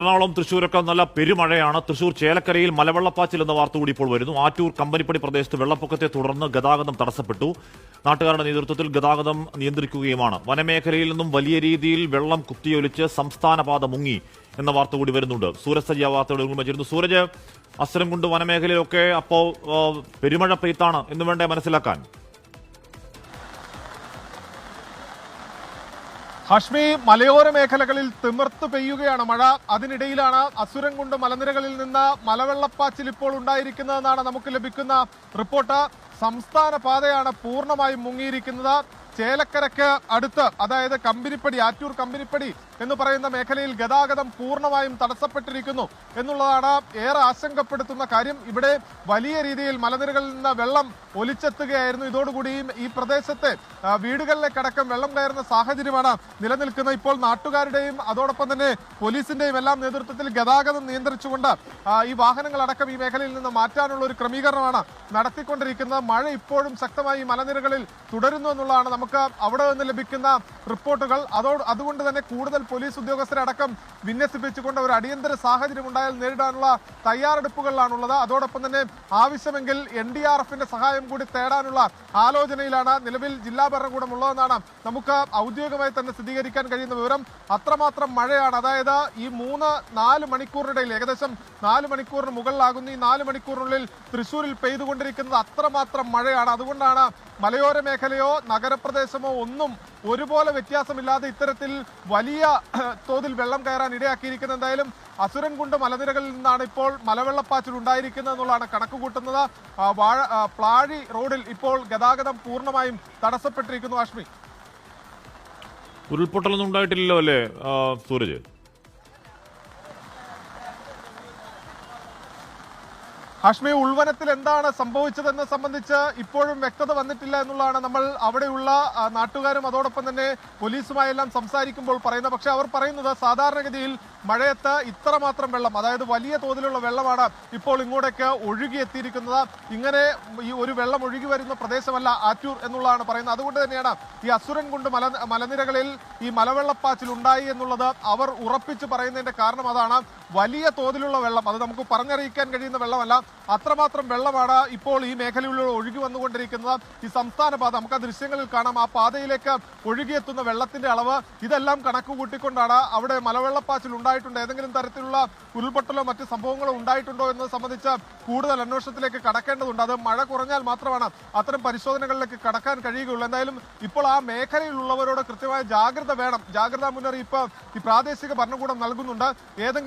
എറണാകുളം തൃശ്ശൂരൊക്കെ നല്ല പെരുമഴയാണ്. തൃശൂർ ചേലക്കരയിൽ മലവെള്ളപ്പാച്ചിൽ എന്ന വാർത്ത കൂടി ഇപ്പോൾ വരുന്നു. ആറ്റൂർ കമ്പനിപ്പടി പ്രദേശത്ത് വെള്ളപ്പൊക്കത്തെ തുടർന്ന് ഗതാഗതം തടസ്സപ്പെട്ടു. നാട്ടുകാരുടെ നേതൃത്വത്തിൽ ഗതാഗതം നിയന്ത്രിക്കുകയുമാണ്. വനമേഖലയിൽ നിന്നും വലിയ രീതിയിൽ വെള്ളം കുത്തിയൊലിച്ച് സംസ്ഥാനപാത മുങ്ങി എന്ന വാർത്ത കൂടി വരുന്നുണ്ട്. സൂരജ് സജ്ജ വാർത്തയുടെ സൂരജ് സൂരജ് കൊണ്ട് വനമേഖലയിലൊക്കെ അപ്പോൾ പെരുമഴ പെയ്ത്താണ് എന്ന് വേണ്ടേ മനസ്സിലാക്കാൻ? ഹഷ്മി മലയോര മേഖലകളിൽ തിമിർത്ത് പെയ്യുകയാണ് മഴ. അതിനിടയിലാണ് അസുരൻകുണ്ട് മലനിരകളിൽ നിന്ന് മലവെള്ളപ്പാച്ചിൽ ഇപ്പോൾ ഉണ്ടായിരിക്കുന്നതെന്നാണ് നമുക്ക് ലഭിക്കുന്ന റിപ്പോർട്ട്. സംസ്ഥാന പാതയാണ് പൂർണമായും മുങ്ങിയിരിക്കുന്നത്. ചേലക്കരയ്ക്ക് അടുത്ത് അതായത് കമ്പനിപ്പടി ആറ്റൂർ കമ്പനിപ്പടി എന്ന് പറയുന്ന മേഖലയിൽ ഗതാഗതം പൂർണമായും തടസ്സപ്പെട്ടിരിക്കുന്നു എന്നുള്ളതാണ് ഏറെ ആശങ്കപ്പെടുത്തുന്ന കാര്യം. ഇവിടെ വലിയ രീതിയിൽ മലനിരകളിൽ നിന്ന് വെള്ളം ഒലിച്ചെത്തുകയായിരുന്നു. ഇതോടുകൂടി ഈ- പ്രദേശത്തെ വീടുകളിലേക്കടക്കം വെള്ളം കയറുന്ന സാഹചര്യമാണ് നിലനിൽക്കുന്നത്. ഇപ്പോൾ നാട്ടുകാരുടെയും അതോടൊപ്പം തന്നെ പോലീസിന്റെയും എല്ലാം നേതൃത്വത്തിൽ ഗതാഗതം നിയന്ത്രിച്ചുകൊണ്ട് ഈ വാഹനങ്ങളടക്കം ഈ മേഖലയിൽ നിന്ന് മാറ്റാനുള്ള ഒരു ക്രമീകരണമാണ് നടത്തിക്കൊണ്ടിരിക്കുന്നത്. മഴ ഇപ്പോഴും ശക്തമായി മലനിരകളിൽ തുടരുന്നു എന്നുള്ളതാണ് നമുക്ക് അവിടെ നിന്ന് ലഭിക്കുന്ന റിപ്പോർട്ടുകൾ. അതോ അതുകൊണ്ട് തന്നെ കൂടുതൽ പോലീസ് ഉദ്യോഗസ്ഥരെ അടക്കം വിന്യസിപ്പിച്ചുകൊണ്ട് ഒരു അടിയന്തര സാഹചര്യം ഉണ്ടായാൽ നേരിടാനുള്ള തയ്യാറെടുപ്പുകളിലാണുള്ളത്. അതോടൊപ്പം തന്നെ ആവശ്യമെങ്കിൽ എൻ ഡി ആർ എഫിന്റെ സഹായം കൂടി തേടാനുള്ള ആലോചനയിലാണ് നിലവിൽ ജില്ലാ ഭരണകൂടം ഉള്ളതെന്നാണ് നമുക്ക് ഔദ്യോഗികമായി തന്നെ സ്ഥിരീകരിക്കാൻ കഴിയുന്ന വിവരം. അത്രമാത്രം മഴയാണ്. അതായത് ഈ മൂന്ന് നാല് മണിക്കൂറിനിടയിൽ ഏകദേശം നാല് മണിക്കൂറിന് മുകളിലാകുന്ന ഈ നാല് മണിക്കൂറിനുള്ളിൽ തൃശ്ശൂരിൽ പെയ്തുകൊണ്ടിരിക്കുന്നത് അത്രമാത്രം മഴയാണ്. അതുകൊണ്ടാണ് മലയോര മേഖലയോ നഗരപ്രദേശമോ ഒന്നും ഒരുപോലെ വ്യത്യാസമില്ലാതെ ഇത്തരത്തിൽ വലിയ തോതിൽ വെള്ളം കയറാൻ ഇടയാക്കിയിരിക്കുന്നത് എന്തായാലും അസുരൻകുണ്ട് മലനിരകളിൽ നിന്നാണ് ഇപ്പോൾ മലവെള്ളപ്പാച്ചിൽ ഉണ്ടായിരിക്കുന്നത് എന്നുള്ളതാണ് കണക്ക് കൂട്ടുന്നത് വാഴ പ്ലാഴി റോഡിൽ ഇപ്പോൾ ഗതാഗതം പൂർണമായും തടസ്സപ്പെട്ടിരിക്കുന്നു അഷ്മി ഉരുൾപൊട്ടലൊന്നും ഉണ്ടായിട്ടില്ലല്ലോ അല്ലേ? സൂരജ്. ഹാഷ്മി ഉൾവനത്തിൽ എന്താണ് സംഭവിച്ചതെന്ന് സംബന്ധിച്ച് ഇപ്പോഴും വ്യക്തത വന്നിട്ടില്ല എന്നുള്ളതാണ് നമ്മൾ അവിടെയുള്ള നാട്ടുകാരും അതോടൊപ്പം തന്നെ പോലീസുമായെല്ലാം സംസാരിക്കുമ്പോൾ പറയുന്നത്. പക്ഷേ അവർ പറയുന്നത് സാധാരണഗതിയിൽ മഴയത്ത് ഇത്രമാത്രം വെള്ളം അതായത് വലിയ തോതിലുള്ള വെള്ളമാണ് ഇപ്പോൾ ഇങ്ങോട്ടേക്ക് ഒഴുകിയെത്തിയിരിക്കുന്നത്. ഇങ്ങനെ ഈ ഒരു വെള്ളം ഒഴുകി വരുന്ന പ്രദേശമല്ല ആറ്റൂർ എന്നുള്ളതാണ് പറയുന്നത്. അതുകൊണ്ട് തന്നെയാണ് ഈ അസുരൻ കൊണ്ട് മല മലനിരകളിൽ ഈ മലവെള്ളപ്പാച്ചിൽ ഉണ്ടായി എന്നുള്ളത് അവർ ഉറപ്പിച്ച് പറയുന്നതിന്റെ കാരണം അതാണ്. വലിയ തോതിലുള്ള വെള്ളം അത് നമുക്ക് പറഞ്ഞറിയിക്കാൻ കഴിയുന്ന വെള്ളമല്ല. അത്രമാത്രം വെള്ളമാണ് ഇപ്പോൾ ഈ മേഖലയിലൂടെ ഒഴുകി വന്നുകൊണ്ടിരിക്കുന്നത്. ഈ സംസ്ഥാന പാത നമുക്ക് ആ ദൃശ്യങ്ങളിൽ കാണാം. ആ പാതയിലേക്ക് ഒഴുകിയെത്തുന്ന വെള്ളത്തിന്റെ അളവ് ഇതെല്ലാം കണക്ക് കൂട്ടിക്കൊണ്ടാണ് അവിടെ മലവെള്ളപ്പാച്ചിൽ ഉണ്ടായിട്ടുണ്ട്. ഏതെങ്കിലും തരത്തിലുള്ള ഉരുൾപൊട്ടലോ മറ്റ് സംഭവങ്ങളോ ഉണ്ടായിട്ടുണ്ടോ എന്നത് സംബന്ധിച്ച് കൂടുതൽ അന്വേഷണത്തിലേക്ക് കടക്കേണ്ടതുണ്ട്. അത് മഴ കുറഞ്ഞാൽ മാത്രമാണ് അത്തരം പരിശോധനകളിലേക്ക് കടക്കാൻ കഴിയുകയുള്ളൂ. എന്തായാലും ഇപ്പോൾ ആ മേഖലയിലുള്ളവരോട് കൃത്യമായ ജാഗ്രത വേണം. ജാഗ്രതാ മുന്നറിയിപ്പ് ഈ പ്രാദേശിക ഭരണകൂടം നൽകുന്നുണ്ട്. ഏതെങ്കിലും